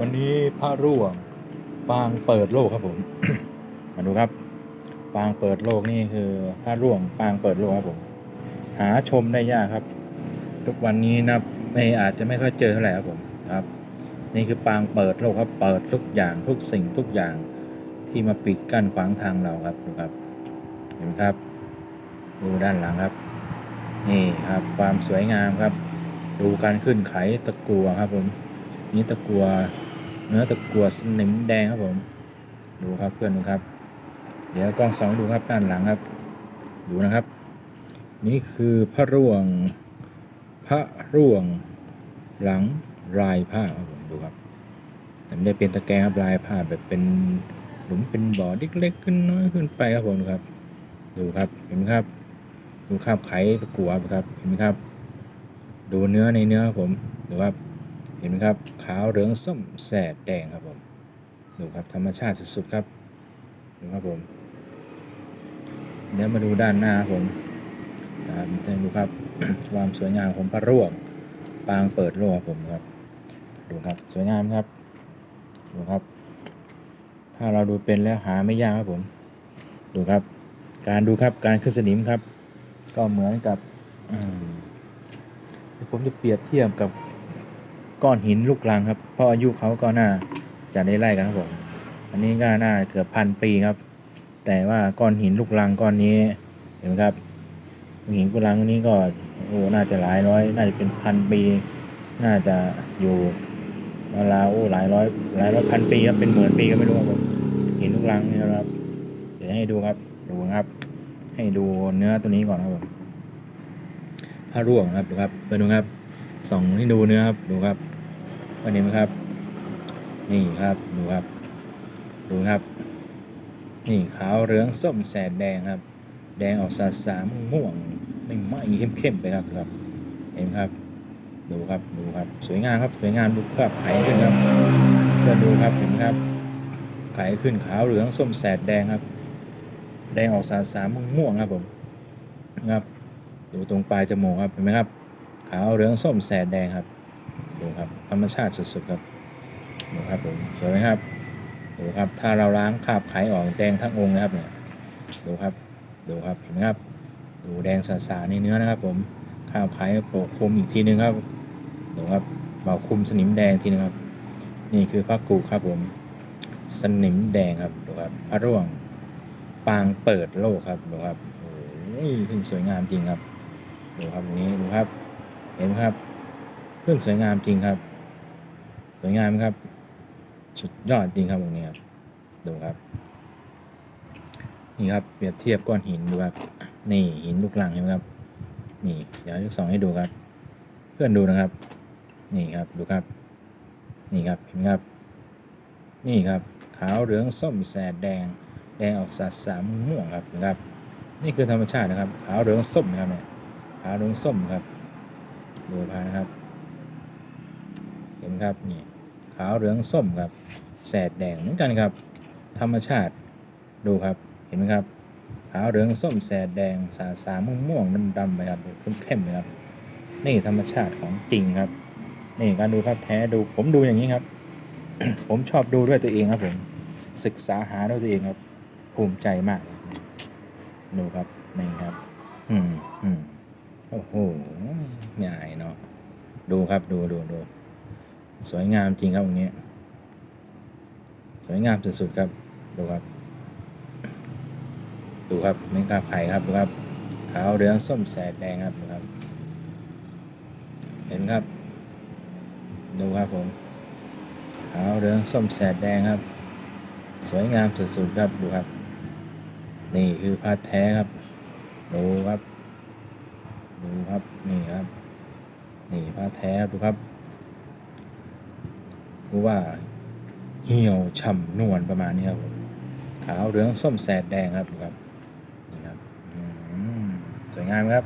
วันนี้พระร่วงปางเปิดโลกครับผม มาดูครับ ปางเปิดโลกนี่คือพระร่วงปางเปิดโลกครับผม หาชมได้ยากครับ ทุกวันนี้นะไม่อาจจะไม่ค่อยเจอเท่าไหร่ครับผมครับ นี่คือปางเปิดโลกครับ เปิดทุกอย่างทุกสิ่งทุกอย่างที่มาปิดกั้นขวางทางเราครับดูครับ เห็นไหมครับ ดูด้านหลังครับ นี่ครับความสวยงามครับ ดูการขึ้นไขตะกัวครับผมนี่ตะกัว เนื้อตะกัวสนิมแดงครับผม ดูครับเพื่อนดูครับ เดี๋ยวกล้องสองดูครับด้านหลังครับ ดูนะครับ นี่คือพระร่วง พระร่วง หลังลายผ้าครับผมดูครับแต่ไม่ได้เป็นตะแกรงครับลายผ้าแบบเป็นหลุมเป็นบ่อเล็กๆขึ้นน้อยขึ้นไปครับผมดูครับ ดูครับเห็นไหมครับ ดูคราบไขตะกัวครับเห็นไหมครับ ดูเนื้อในเนื้อครับผมดูครับ ห็นไหมครับ ขาวเหลืองส้มแสดแดงครับผม ดูครับธรรมชาติสุดๆครับ ดูครับผม เดี๋ยวมาดูด้านหน้าครับผมนะครับดูครับ ความสวยงามของพระร่วง ปางเปิดโลกครับผมครับ ดูครับสวยงามครับ ดูครับ ถ้าเราดูเป็นแล้วหาไม่ยากครับผม ดูครับ การดูครับการขึ้นสนิมครับ ก็เหมือนกับผมจะเปรียบเทียบกับ ก้อนหินลูกรังครับ เพราะอายุเขาก็น่าจะได้ไล่กันครับผมอันนี้ก็น่าเกือบพันปีครับ แต่ว่าก้อนหินลูกรังก้อนนี้เห็นไหมครับหินลูกรังนี้ก็โอ้น่าจะหลายร้อย น่าจะเป็นพันปี น่าจะอยู่ราวๆโอ้หลายร้อยหลายร้อยพันปีครับเป็นหมื่นปีก็ไม่รู้ครับผมหินลูกรังนี่นะครับ เดี๋ยวให้ดูครับดูครับ ให้ดูเนื้อตัวนี้ก่อนครับผมผ้าร่วงครับดูครับไปดูครับ ส่องให้ดูเนื้อครับดูครับวันนี้ไหมครับ นี่ครับดูครับ ดูครับ นี่ขาวเหลืองส้มแสดแดงครับ แดงออกสาสามม่วงไม่ไหม้เข้มๆไปครับครับ เห็นไหมครับ ดูครับดูครับ สวยงามครับสวยงามดูครับไขขึ้นครับเพื่อนดูครับเห็นไหมครับไขขึ้นขาวเหลืองส้มแสดแดงครับ แดงออกสาสามม่วงๆครับผมนะครับ ดูตรงปลายจมูกครับเห็นไหมครับาวเหลืองส้มแสดแดงครับดูครับธรรมชาติสุดๆครับดูครับผมสวยไหมครับดูครับถ้าเราล้างคราบไขออกแดงทั้งองค์นะครับเนี่ยดูครับดูครับเห็นไหมครับดูแดงสาๆในเนื้อนะครับ ผมคราบไขโปะคลุมอีกทีนึงครับดูครับเบาคลุมสนิมแดงทีนึงครับนี่คือพระกูครับผมสนิมแดงครับดูครับพระร่วงปางเปิดโลกครับดูครับโอ้ยสวยงามจริงครับดูครับตรงนี้ดูครับ เห็นไหมครับขึ้นสวยงามจริงครับ สวยงามครับ สุดยอดจริงครับตรงนี้ครับ ดูครับ นี่ครับเปรียบเทียบก้อนหินดูครับ นี่หินลูกลังเห็นไหมครับ นี่เดี๋ยวยกสองให้ดูครับ เพื่อนดูนะครับ นี่ครับดูครับ นี่ครับเห็นไหมครับ นี่ครับขาวเหลืองส้มแสดแดง แดงออกสาดสามม่วงครับนะครับ นี่คือธรรมชาตินะครับ ขาวเหลืองส้มนะครับเนี่ยขาวเหลืองส้มครับ ดูพานะครับ เห็นครับนี่ขาวเหลืองส้มครับ แสดแดงเหมือนกันครับ ธรรมชาติดูครับเห็นไหมครับ ขาวเหลืองส้มแสดแดงสาสามม่วงๆดำๆไปครับเข้มๆเลยครับ นี่ธรรมชาติของจริงครับ นี่การดูภาพแท้ดูผมดูอย่างนี้ครับ ผมชอบดูด้วยตัวเองครับผมศึกษาหาด้วยตัวเองครับ ภูมิใจมากดูครับนี่ครับ อืมอืม โอ้โหไม่เนาะดูครับดูดูดูสวยงามจริงครับตรงนี้ สวยงามสุดๆครับ ดูครับ ดูครับเม็ดกาไผ่ครับดูครับขาวเหลืองส้มแสดแดงครับดูครับ เห็นครับ ดูครับผมขาวเหลืองส้มแสดแดงครับ สวยงามสุดๆครับดูครับ นี่คือผ้าแท้ครับ ดูครับ ดูครับนี่ครับนี่ผ้าแท้ดูครับรู้ว่าเหี่ยวฉ่ำนวลประมาณนี้ครับผมขาวเหลืองส้มแสดแดงครับดูครับนี่ครับอืมสวยงามครับ